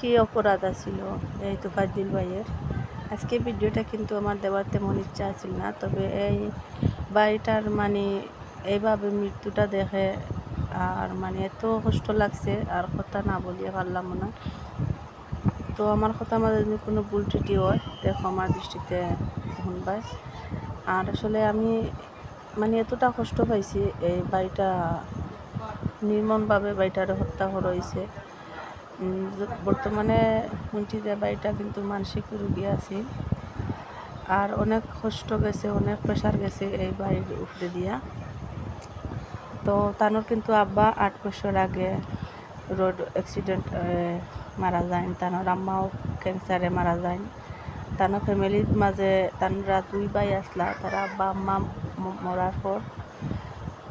কি অপরাধ আছিল এই তোফাজ্জিল ভাইয়ের? আজকে ভিডিওটা কিন্তু আমার দেওয়ার তেমন ইচ্ছা আছিল না, তবে এই বাড়িটার মানে এইভাবে মৃত্যুটা দেখে আর মানে এত কষ্ট লাগছে আর কথা না বলিয়ে পারলাম না। তো আমার কথা আমাদের যদি কোনো ভুল ত্রুটি হয়, দেখো আমার দৃষ্টিতে শুনবাই আর আসলে আমি মানে এতটা কষ্ট পাইছি এই বাড়িটা নির্মমভাবে বাড়িটারে হত্যা করা হয়েছে। বর্তমানে যে বাড়িটা কিন্তু মানসিক রুগী আছে। আর অনেক কষ্ট গেছে, অনেক প্রেশার গেছে এই বাড়ির উপরে দিয়া। তো তানোর কিন্তু আব্বা আট বছর আগে রোড অ্যাক্সিডেন্ট মারা যায়। তানোর আম্মাও ক্যান্সারে মারা যায়। তানো ফ্যামিলির মাঝে তানরা দুই ভাই আসলা, তারা আব্বা, আম্মা মরার পর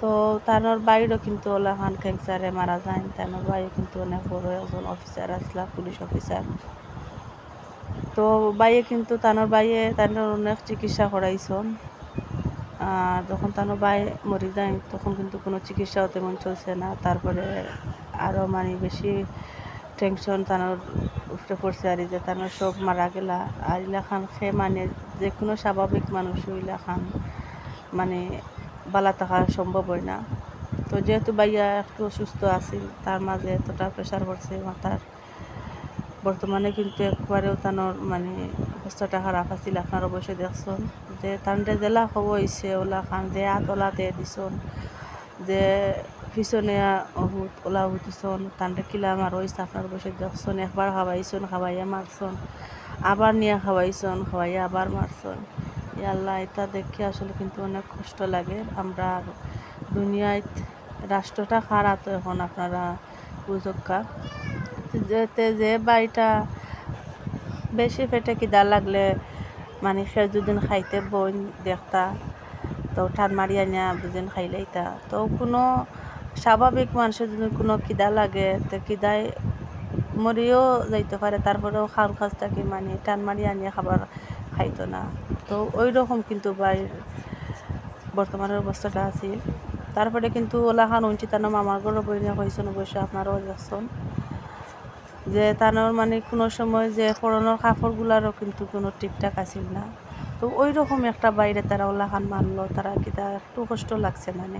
তো তানোর বাইরও কিন্তু ওলাখান ক্যান্সারে মারা যায় তানোর বাইও কিন্তু অনেক বড় একজন অফিসার আসলা পুলিশ অফিসার তো বাইয়ে কিন্তু তানোর বাইয়ে তানোর অনেক চিকিৎসা করাইছন। আর যখন তানোর বাই মরি যায়, তখন কিন্তু কোনো চিকিৎসাও তেমন চলছে না। তারপরে আরও মানে বেশি টেনশন তানোর উপরে পড়ছে আর যে তানোর সব মারা গেলা। আর ইলাখান সে মানে যে কোনো স্বাভাবিক মানুষও ইলাখান মানে বালা থাকা সম্ভব হয় না। তো যেহেতু বাইয়া একটু অসুস্থ আছিল তার মাঝে এতটা প্রেশার পড়ছে, মাথার। বর্তমানে কিন্তু একবারেও তানোর মানে অবস্থাটা খারাপ আছিল, আপনার অবশ্যই দেখছেন। যে তানরে জেলা খবর হয়েছে ওলা খান যে হাত ওলাতে দিছন, যে পিছনে অহুত, ওলা উঠিছন তানরে কিলা মার হয়েছে আপনার অবশ্যই দেখছেন। একবার খাওয়াইছন, খাওয়াইয়া মারছন, আবার নিয়ে খাওয়াইছন, খাওয়াইয়া আবার মারছন। আল্লাহ এটা দেখে আসলে কিন্তু অনেক কষ্ট লাগে। আমরা দুনিয়ায় রাষ্ট্রটা খারাপ এখন আপনারা বুঝক্কা। যেতে যে বাড়িটা বেশি পেটে কিদা লাগলে মানে সে দুদিন খাইতে বই দেখতা, তো ঠান মারি আনিয়া দুদিন খাইলেইতা তো কোনো স্বাভাবিক মানুষের যদি কোনো কিদা লাগে, তো কিদায় মরিও যাইতে পারে, তারপরেও খাল খাস থাকি মানে টান মারি আনিয়ে খাবার খাইতো না। তো ওই রকম কিন্তু বাড়ির বর্তমানের অবস্থাটা আছে। তারপরে কিন্তু ওলা খান উঞ্চি তানো মামার ঘরে বইনে কইছেন অবশ্য আপনারাও দেখছেন যে তানোর মানে কোনো সময় যে পরনের কাপড়গুলারও কিন্তু কোনো ঠিকঠাক আছিল না। তো ওই রকম একটা বাইরে তারা ওলা খান মারলো তারা কি তা একটু কষ্ট লাগছে মানে।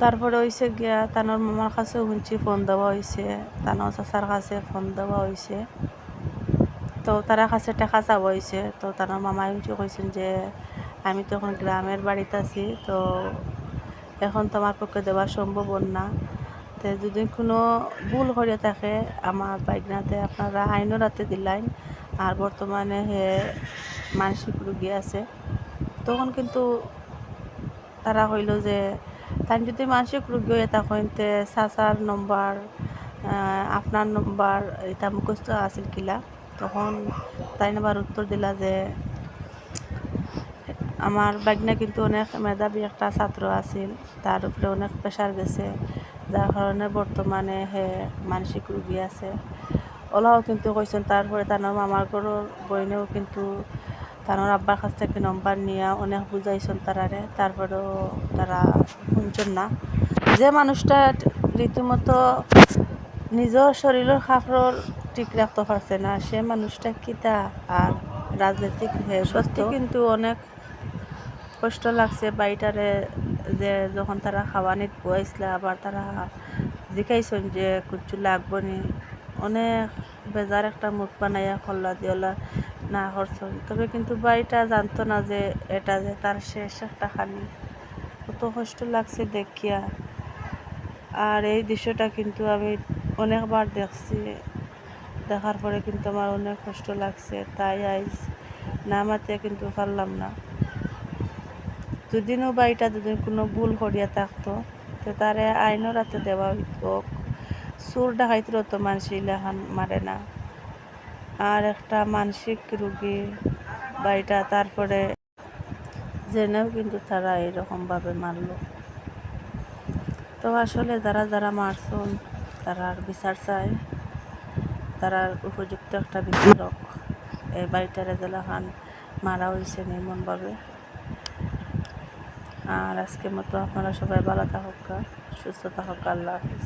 তারপরে হয়েছে গিয়া তানোর মামার কাছে শুনছি ফোন দেওয়া হয়েছে তানোর চাচার কাছে ফোন দেওয়া হয়েছে তো তারা কাছে টাকা চাওয়া হয়েছে তো তানোর মামাই কইছেন যে, আমি তো এখন গ্রামের বাড়িতে আছি, তো এখন তোমার পক্ষে দেওয়া সম্ভব না। তো যদি কোনো ভুল করে থাকে, আমার বাইকনাতে আপনারা আইনও রাতে দিলাইন। আর বর্তমানে হে মানসিক রুগী আছে। তখন কিন্তু তারা হইল যে, তাই যদি মানসিক রোগী হয়ে থাকেন, তে চাচার নম্বর আপনার নম্বর, এটা মুখস্থ আছিল কিলা। তখন তাই আবার উত্তর দিলা যে আমার বাগনা কিন্তু অনেক মেধাবী একটা ছাত্র আছিল। তার উপরে অনেক প্রেশার গেছে, যার কারণে বর্তমানে হে মানসিক রোগী আছে। ওলাও কিন্তু কইছেন তারপরে তার মামার ঘরের বইনেও কিন্তু তার আব্বার কাছ থেকে নম্বর নিয়ে অনেক বুঝাইছেন তারারে, তারপরেও তারা শুনছেন না। যে মানুষটা রীতিমতো নিজের শরীরের খাফর ঠিক রাখতে পারছে না সে মানুষটা কিতা আর রাজনৈতিক হয়ে সত্যি কিন্তু অনেক কষ্ট লাগছে বাড়িটারে যে যখন তারা খাওয়ানিত বয়াইছিল আবার তারা জিকাইছেন যে কুচু লাগবো নি। অনেক বেজার একটা মুখ বানাইয়া খল্লা দিওলা না করছেন তবে কিন্তু বাড়িটা জানতো না যে এটা যে তার শেষ একটা খানি। কত কষ্ট লাগছে দেখিয়া। আর এই দৃশ্যটা কিন্তু আমি অনেকবার দেখছি। দেখার পরে কিন্তু আমার অনেক কষ্ট লাগছে, তাই আইজ না মাতে কিন্তু পারলাম না। যদিনও বাড়িটা যদি কোনো ভুল করিয়া থাকতো, তো তারে আইনও রাতে দেওয়া হইতো। চোর ডাকাইতেও তো মানুষ ইলাখান মারে না। আর একটা মানসিক রুগী বাড়িটা তারপরে জেনেও কিন্তু তারা এরকমভাবে মারলো। তো আসলে যারা যারা মারছন তারার বিচার চায়। তারার উপযুক্ত একটা বিচারক এই বাড়িটা রেজালা খান মারা হয়েছে নির্মমভাবে। আর আজকের মতো আপনারা সবাই ভালো থাকুক, সুস্থ থাকুক, আল্লাহ হাফিজ।